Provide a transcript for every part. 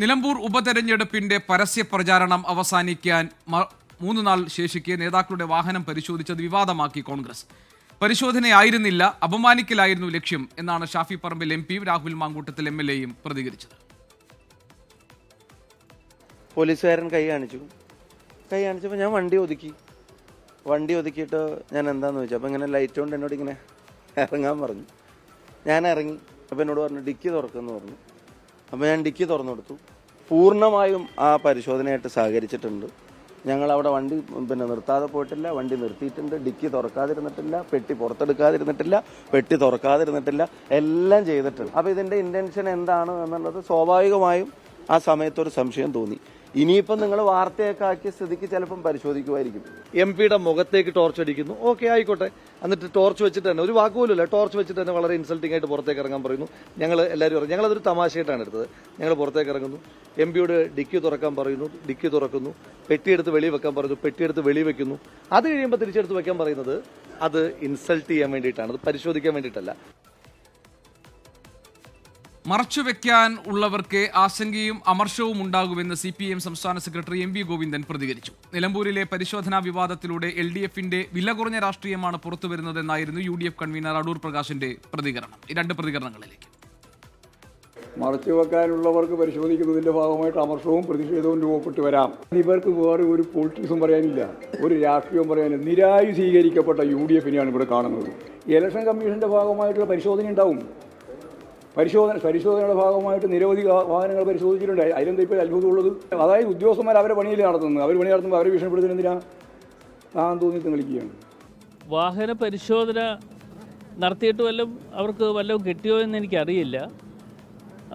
നിലമ്പൂർ ഉപതെരഞ്ഞെടുപ്പിന്റെ പരസ്യ പ്രചാരണം അവസാനിക്കാൻ മൂന്ന് നാൾ ശേഷിക്കെ നേതാക്കളുടെ വാഹനം പരിശോധിച്ചത് വിവാദമാക്കി കോൺഗ്രസ്. പരിശോധനയായിരുന്നില്ല അപമാനിക്കലായിരുന്നു ലക്ഷ്യം എന്നാണ് ഷാഫി പറമ്പിൽ എം പിയും രാഹുൽ മാങ്കൂട്ടത്തിൽ എം എൽ എയും പ്രതികരിച്ചത്. പോലീസുകാരൻ കൈ കാണിച്ചു. കൈ കാണിച്ചപ്പോൾ ഞാൻ വണ്ടി ഒതുക്കി. വണ്ടി ഒതുക്കിയിട്ട് ഞാൻ എന്താന്ന് ചോദിച്ചു? അപ്പോൾ ഇങ്ങനെ ലൈറ്റ് കൊണ്ട് എന്നോട് ഇങ്ങനെ ഇറങ്ങാൻ പറഞ്ഞു. ഞാൻ ഇറങ്ങി. അപ്പോൾ എന്നോട് പറഞ്ഞു ഡിക്കി തുറക്കുമെന്ന് പറഞ്ഞു. അപ്പോൾ ഞാൻ ഡിക്കി തുറന്നു കൊടുത്തു പൂർണമായും ആ പരിശോധനയായിട്ട് സഹകരിച്ചിട്ടുണ്ട്. ഞങ്ങൾ അവിടെ വണ്ടി പിന്നെ നിർത്താതെ പോയിട്ടില്ല വണ്ടി നിർത്തിയിട്ടുണ്ട് ഡിക്കി തുറക്കാതിരുന്നിട്ടില്ല പെട്ടി പുറത്തെടുക്കാതിരുന്നിട്ടില്ല പെട്ടി തുറക്കാതിരുന്നിട്ടില്ല എല്ലാം ചെയ്തിട്ടുണ്ട്. അപ്പോൾ ഇതിന്റെ ഇന്റൻഷൻ എന്താണ് എന്നുള്ളത് സ്വാഭാവികമായും ആ സമയത്തൊരു സംശയം തോന്നി. ഇനിയിപ്പം നിങ്ങൾ വാർത്തയൊക്കെ ആക്കിയ സ്ഥിതിക്ക് ചിലപ്പം പരിശോധിക്കുമായിരിക്കും. എം പിയുടെ മുഖത്തേക്ക് ടോർച്ച് അടിക്കുന്നു. ഓക്കെ ആയിക്കോട്ടെ. എന്നിട്ട് ടോർച്ച് വെച്ചിട്ട് തന്നെ ഒരു വാക്കുപോലുമില്ല ടോർച്ച് വെച്ചിട്ട് തന്നെ വളരെ ഇൻസൾട്ടിംഗ് ആയിട്ട് പുറത്തേക്ക് ഇറങ്ങാൻ പറയുന്നു. ഞങ്ങൾ എല്ലാവരും ഇറങ്ങി ഞങ്ങളതൊരു തമാശയായിട്ടാണ് എടുത്തത്. ഞങ്ങൾ പുറത്തേക്ക് ഇറങ്ങുന്നു. എം പിയോട് ഡിക്കി തുറക്കാൻ പറയുന്നു. ഡിക്കി തുറക്കുന്നു. പെട്ടിയെടുത്ത് വെളി വെക്കാൻ പറയുന്നു. പെട്ടിയെടുത്ത് വെളി വെക്കുന്നു. അത് കഴിയുമ്പോൾ തിരിച്ചെടുത്ത് വെക്കാൻ പറയുന്നത് അത് ഇൻസൾട്ട് ചെയ്യാൻ വേണ്ടിയിട്ടാണ്. അത് പരിശോധിക്കാൻ വേണ്ടിയിട്ടല്ല. മറച്ചുവെക്കാൻ ഉള്ളവർക്ക് ആശങ്കയും അമർഷവും ഉണ്ടാകുമെന്ന് സി പി എം സംസ്ഥാന സെക്രട്ടറി എം വി ഗോവിന്ദൻ പ്രതികരിച്ചു. നിലമ്പൂരിലെ പരിശോധനാ വിവാദത്തിലൂടെ എൽ ഡി എഫിന്റെ വില കുറഞ്ഞ രാഷ്ട്രീയമാണ് പുറത്തുവരുന്നതെന്നായിരുന്നു U D F convener Adoor പ്രകാശിന്റെ പ്രതികരണം. രണ്ട് പ്രതികരണങ്ങളിലേക്ക്. മറച്ചു വെക്കാനുള്ളവർക്ക് പരിശോധിക്കുന്നതിന്റെ ഭാഗമായിട്ട് അമർഷവും പ്രതിഷേധവും രൂപപ്പെട്ടു വരാം. ഇവർക്ക് വേറെ ഒരു പൊളിറ്റിക്സും പറയാനില്ല. ഒരു രാഷ്ട്രീയവും പറയാനില്ല. നിരായുധീകരിക്കപ്പെട്ട യു ഡി എഫിനെയാണ് ഇവിടെ കാണുന്നത്. ഇലക്ഷൻ കമ്മീഷന്റെ ഭാഗമായിട്ടുള്ള പരിശോധന ഉണ്ടാവും. പരിശോധന പരിശോധനയുടെ ഭാഗമായിട്ട് നിരവധി വാഹനങ്ങൾ പരിശോധിച്ചിട്ടുണ്ട്. അതിലെന്താ ഇപ്പോൾ അത്ഭുതമുള്ളത്? അതായത് ഉദ്യോഗസ്ഥന്മാർ അവരെ പണിയിൽ നടത്തുന്നത്. അവർ പണി നടത്തുമ്പോൾ അവരെ ഭീഷണിപ്പെടുത്തുന്നത് എന്തിനാ? താൻ തോന്നി കളിക്കുകയാണ് വാഹന പരിശോധന നടത്തിയിട്ട് വല്ലതും അവർക്ക് വല്ലതും കിട്ടിയോ എന്ന് എനിക്കറിയില്ല.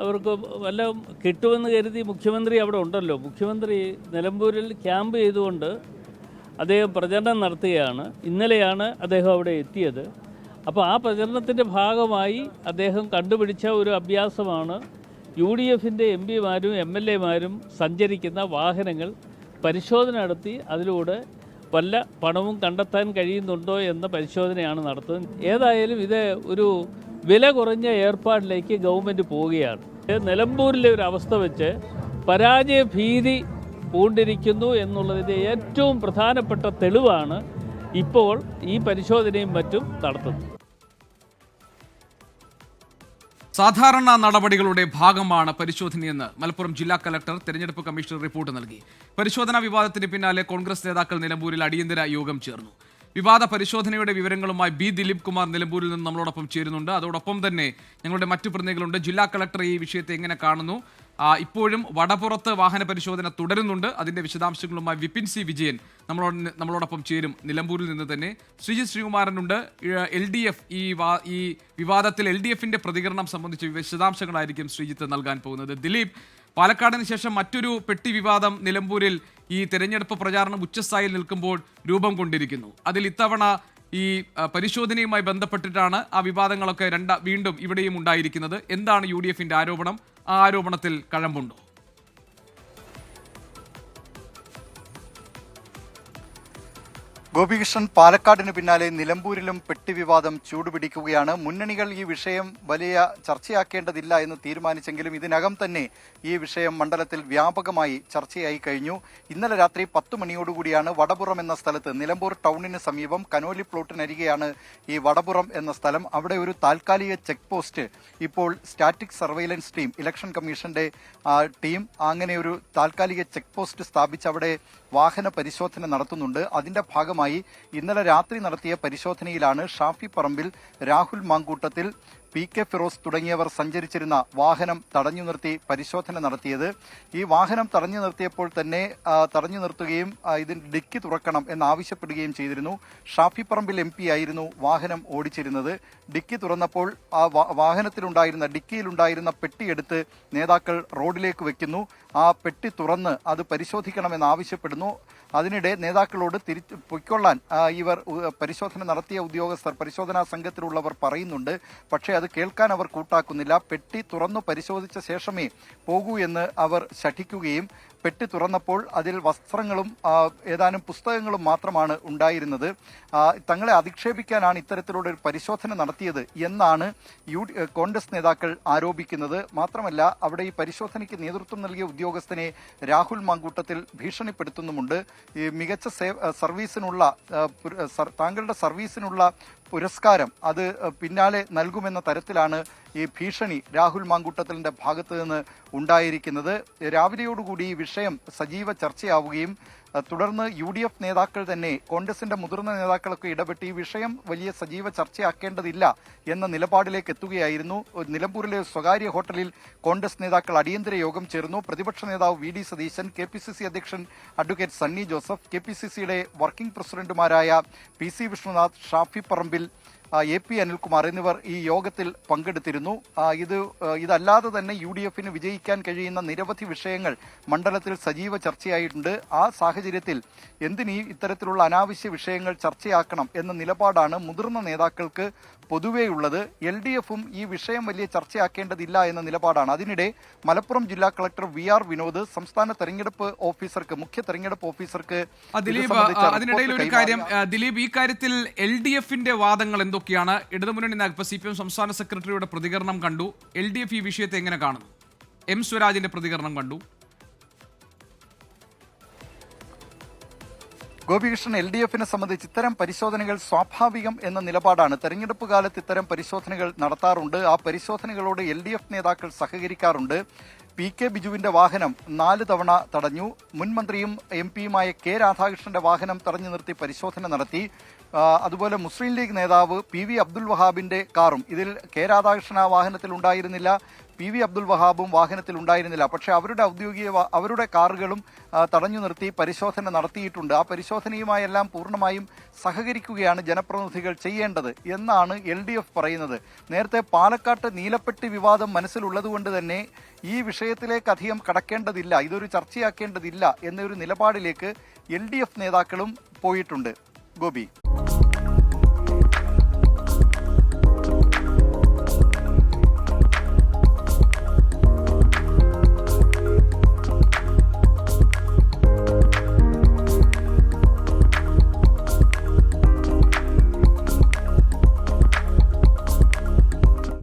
അവർക്ക് വല്ലതും കിട്ടുമെന്ന് കരുതി മുഖ്യമന്ത്രി അവിടെ ഉണ്ടല്ലോ. മുഖ്യമന്ത്രി നിലമ്പൂരിൽ ക്യാമ്പ് ചെയ്തുകൊണ്ട് അദ്ദേഹം പ്രചരണം നടത്തുകയാണ്. ഇന്നലെയാണ് അദ്ദേഹം അവിടെ എത്തിയത്. അപ്പോൾ ആ പ്രചരണത്തിന്റെ ഭാഗമായി അദ്ദേഹം കണ്ടുപിടിച്ച ഒരു അഭ്യാസമാണ് യു ഡി എഫിന്റെ എം പിമാരും എം എൽ എമാരും സഞ്ചരിക്കുന്ന വാഹനങ്ങൾ പരിശോധന നടത്തി അതിലൂടെ വല്ല പണവും കണ്ടെത്താൻ കഴിയുന്നുണ്ടോ എന്ന പരിശോധനയാണ് നടത്തുന്നത്. ഏതായാലും ഇത് ഒരു വില കുറഞ്ഞ ഏർപ്പാടിലേക്ക് ഗവൺമെന്റ് പോവുകയാണ്. നിലമ്പൂരിലെ ഒരു അവസ്ഥ വെച്ച് പരാജയ ഭീതി പൂണ്ടിരിക്കുന്നു എന്നുള്ളതിന്റെ ഏറ്റവും പ്രധാനപ്പെട്ട തെളിവാണ് ഇപ്പോൾ ഈ പരിശോധനയും മറ്റും നടത്തുന്നത്. സാധാരണ നടപടികളുടെ ഭാഗമാണ് പരിശോധനയെന്ന് മലപ്പുറം ജില്ലാ കലക്ടർ തെരഞ്ഞെടുപ്പ് കമ്മീഷണർ റിപ്പോർട്ട് നൽകി. പരിശോധനാ വിവാദത്തിന് പിന്നാലെ കോൺഗ്രസ് നേതാക്കൾ നിലമ്പൂരിൽ അടിയന്തര യോഗം ചേർന്നു. വിവാദ പരിശോധനയുടെ വിവരങ്ങളുമായി ബി ദിലീപ് കുമാർ നിലമ്പൂരിൽ നിന്ന് നമ്മളോടൊപ്പം ചേരുന്നുണ്ട്. അതോടൊപ്പം തന്നെ ഞങ്ങളുടെ മറ്റു പ്രതിനിധികളുണ്ട്. ജില്ലാ കളക്ടർ ഈ വിഷയത്തെ എങ്ങനെ കാണുന്നു? ഇപ്പോഴും വടപുറത്ത് വാഹന പരിശോധന തുടരുന്നുണ്ട്. അതിന്റെ വിശദാംശങ്ങളുമായി വിപിൻ സി വിജയൻ നമ്മളോട് നമ്മളോടൊപ്പം ചേരും. നിലമ്പൂരിൽ നിന്ന് തന്നെ ശ്രീജിത് ശ്രീകുമാരനുണ്ട്. എൽ ഡി എഫ് ഈ ഈ വിവാദത്തിൽ എൽ ഡി എഫിന്റെ പ്രതികരണം സംബന്ധിച്ച് വിശദാംശങ്ങളായിരിക്കും ശ്രീജിത്ത് നൽകാൻ പോകുന്നത്. ദിലീപ് പാലക്കാടിന് ശേഷം മറ്റൊരു പെട്ടി വിവാദം നിലമ്പൂരിൽ ഈ തെരഞ്ഞെടുപ്പ് പ്രചാരണം ഉച്ചസ്ഥായിൽ നിൽക്കുമ്പോൾ രൂപം കൊണ്ടിരിക്കുന്നു. അതിൽ ഇത്തവണ ഈ പരിശോധനയുമായി ബന്ധപ്പെട്ടിട്ടാണ് ആ വിവാദങ്ങളൊക്കെ രണ്ട വീണ്ടും ഇവിടെയും ഉണ്ടായിരിക്കുന്നത്. എന്താണ് യു ആരോപണം? ആ ആരോപണത്തിൽ കഴമ്പുണ്ടോ? ഗോപികൃഷ്ണൻ പാലക്കാടിന് പിന്നാലെ നിലമ്പൂരിലും പെട്ടിവിവാദം ചൂടുപിടിക്കുകയാണ്. മുന്നണികൾ ഈ വിഷയം വലിയ ചർച്ചയാക്കേണ്ടതില്ല എന്ന് തീരുമാനിച്ചെങ്കിലും ഇതിനകം തന്നെ ഈ വിഷയം മണ്ഡലത്തിൽ വ്യാപകമായി ചർച്ചയായി കഴിഞ്ഞു. ഇന്നലെ രാത്രി പത്ത് മണിയോടുകൂടിയാണ് വടപുറം എന്ന സ്ഥലത്ത് നിലമ്പൂർ ടൗണിന് സമീപം കനോലി പ്ലോട്ടിനരികെയാണ് ഈ വടപുറം എന്ന സ്ഥലം. അവിടെ ഒരു താൽക്കാലിക ചെക്ക് പോസ്റ്റ് ഇപ്പോൾ സ്റ്റാറ്റിക് സർവൈലൻസ് ടീം ഇലക്ഷൻ കമ്മീഷന്റെ ടീം അങ്ങനെ ഒരു താൽക്കാലിക ചെക്ക് പോസ്റ്റ് സ്ഥാപിച്ച് അവിടെ വാഹന പരിശോധന നടത്തുന്നുണ്ട്. അതിന്റെ ഭാഗമായി ഇന്നലെ രാത്രി നടത്തിയ പരിശോധനയിലാണ് ഷാഫി പറമ്പിൽ രാഹുൽ മാങ്കൂട്ടത്തിൽ പി കെ ഫിറോസ് തുടങ്ങിയവർ സഞ്ചരിച്ചിരുന്ന വാഹനം തടഞ്ഞു നിർത്തി പരിശോധന നടത്തിയത്. ഈ വാഹനം തടഞ്ഞു നിർത്തിയപ്പോൾ തന്നെ തടഞ്ഞു നിർത്തുകയും ഇതിന് ഡിക്കി തുറക്കണം എന്നാവശ്യപ്പെടുകയും ചെയ്തിരുന്നു. ഷാഫി പറമ്പിൽ എം ആയിരുന്നു വാഹനം ഓടിച്ചിരുന്നത്. ഡിക്കി തുറന്നപ്പോൾ ആ വാഹനത്തിലുണ്ടായിരുന്ന ഡിക്കിയിലുണ്ടായിരുന്ന പെട്ടിയെടുത്ത് നേതാക്കൾ റോഡിലേക്ക് വെക്കുന്നു. ആ പെട്ടി തുറന്ന് അത് പരിശോധിക്കണമെന്ന് ആവശ്യപ്പെടുന്നു. അതിനിടെ നേതാക്കളോട് തിരിച്ച് പൊയ്ക്കൊള്ളാൻ ഇവർ പരിശോധന നടത്തിയ ഉദ്യോഗസ്ഥർ പരിശോധനാ സംഘത്തിലുള്ളവർ പറയുന്നുണ്ട്. പക്ഷേ അത് കേൾക്കാൻ അവർ കൂട്ടാക്കുന്നില്ല. പെട്ടി തുറന്നു പരിശോധിച്ച ശേഷമേ പോകൂ എന്ന് അവർ ശഠിക്കുകയും പെട്ടി തുറന്നപ്പോൾ അതിൽ വസ്ത്രങ്ങളും ഏതാനും പുസ്തകങ്ങളും മാത്രമാണ് ഉണ്ടായിരുന്നത്. തങ്ങളെ അധിക്ഷേപിക്കാനാണ് ഇത്തരത്തിലുള്ള ഒരു പരിശോധന നടത്തിയത് എന്നാണ് യു കോൺഗ്രസ് നേതാക്കൾ ആരോപിക്കുന്നത്. മാത്രമല്ല അവിടെ ഈ പരിശോധനയ്ക്ക് നേതൃത്വം നൽകിയ ഉദ്യോഗസ്ഥനെ രാഹുൽ മാങ്കൂട്ടത്തിൽ ഭീഷണിപ്പെടുത്തുന്നുമുണ്ട്. ഈ മികച്ച സർവീസിനുള്ള താങ്കളുടെ സർവീസിനുള്ള പുരസ്കാരം അത് പിന്നാലെ നൽകുമെന്ന തരത്തിലാണ് ഈ ഭീഷണി രാഹുൽ മാങ്കൂട്ടത്തിലിന്റെ ഭാഗത്ത് നിന്ന് ഉണ്ടായിരിക്കുന്നത്. രാവിലെയോടുകൂടി ഈ വിഷയം സജീവ ചർച്ചയാവുകയും തുടർന്ന് യു ഡി എഫ് നേതാക്കൾ തന്നെ കോൺഗ്രസിന്റെ മുതിർന്ന നേതാക്കളൊക്കെ ഇടപെട്ട് ഈ വിഷയം വലിയ സജീവ ചർച്ചയാക്കേണ്ടതില്ല എന്ന നിലപാടിലേക്ക് എത്തുകയായിരുന്നു. നിലമ്പൂരിലെ സ്വകാര്യ ഹോട്ടലിൽ കോൺഗ്രസ് നേതാക്കൾ അടിയന്തര യോഗം ചേർന്നു. പ്രതിപക്ഷ നേതാവ് V D Satheesan K P C C അധ്യക്ഷൻ advocate Sunny Joseph K P C സിയുടെ വർക്കിംഗ് പ്രസിഡന്റുമാരായ P C Vishnunath Shafi Parambil A P Anilkumar എന്നിവർ ഈ യോഗത്തിൽ പങ്കെടുത്തിരുന്നു. ഇത് ഇതല്ലാതെ തന്നെ യു ഡി എഫിന് വിജയിക്കാൻ കഴിയുന്ന നിരവധി വിഷയങ്ങൾ മണ്ഡലത്തിൽ സജീവ ചർച്ചയായിട്ടുണ്ട്. ആ സാഹചര്യത്തിൽ എന്തിനീ ഇത്തരത്തിലുള്ള അനാവശ്യ വിഷയങ്ങൾ ചർച്ചയാക്കണം എന്ന നിലപാടാണ് മുതിർന്ന നേതാക്കൾക്ക് പൊതുവെയുള്ളത് എൽ ഡി എഫും ഈ വിഷയം വലിയ ചർച്ചയാക്കേണ്ടതില്ല എന്ന നിലപാടാണ്. അതിനിടെ മലപ്പുറം ജില്ലാ കളക്ടർ വി ആർ വിനോദ് സംസ്ഥാന തെരഞ്ഞെടുപ്പ് ഓഫീസർക്ക് മുഖ്യ തെരഞ്ഞെടുപ്പ് ഓഫീസർക്ക് ദിലീപ് അതിനിടയിൽ ഒരു കാര്യം ദിലീപ് ഈ കാര്യത്തിൽ എൽ ഡി എഫിന്റെ വാദങ്ങൾ എന്തൊക്കെയാണ് ഇടതുമുന്നണി നേതാക്കൾ സി പി എം സംസ്ഥാന സെക്രട്ടറിയുടെ പ്രതികരണം കണ്ടു. എൽ ഡി എഫ് ഈ വിഷയത്തെ എങ്ങനെ കാണുന്നു? എം സ്വരാജിന്റെ പ്രതികരണം കണ്ടു. ഗോപികൃഷ്ണൻ എൽ ഡി എഫിനെ സംബന്ധിച്ച് ഇത്തരം പരിശോധനകൾ സ്വാഭാവികം എന്ന നിലപാടാണ്. തെരഞ്ഞെടുപ്പ് കാലത്ത് ഇത്തരം പരിശോധനകൾ നടത്താറുണ്ട്. ആ പരിശോധനകളോട് എൽ ഡി എഫ് നേതാക്കൾ സഹകരിക്കാറുണ്ട്. പി കെ ബിജുവിന്റെ വാഹനം നാല് തവണ തടഞ്ഞു. മുൻമന്ത്രിയും എം പിയുമായ കെ രാധാകൃഷ്ണന്റെ വാഹനം തടഞ്ഞു നിർത്തി പരിശോധന നടത്തി. അതുപോലെ മുസ്ലിം ലീഗ് നേതാവ് പി വി അബ്ദുൽ വഹാബിന്റെ കാറും ഇതിൽ കെ രാധാകൃഷ്ണൻ ആ വാഹനത്തിൽ ഉണ്ടായിരുന്നില്ല. പി വി അബ്ദുൽ വഹാബും വാഹനത്തിൽ ഉണ്ടായിരുന്നില്ല. പക്ഷേ അവരുടെ ഔദ്യോഗിക അവരുടെ കാറുകളും തടഞ്ഞു നിർത്തി പരിശോധന നടത്തിയിട്ടുണ്ട്. ആ പരിശോധനയുമായെല്ലാം പൂർണമായും സഹകരിക്കുകയാണ് ജനപ്രതിനിധികൾ ചെയ്യേണ്ടത് എന്നാണ് എൽ ഡി എഫ് പറയുന്നത്. നേരത്തെ പാലക്കാട്ട് നീലപ്പെട്ടി വിവാദം മനസ്സിലുള്ളതുകൊണ്ട് തന്നെ ഈ വിഷയത്തിലേക്ക് അധികം കടക്കേണ്ടതില്ല ഇതൊരു ചർച്ചയാക്കേണ്ടതില്ല എന്നൊരു നിലപാടിലേക്ക് എൽ ഡി എഫ് നേതാക്കളും പോയിട്ടുണ്ട്. ഗോപി.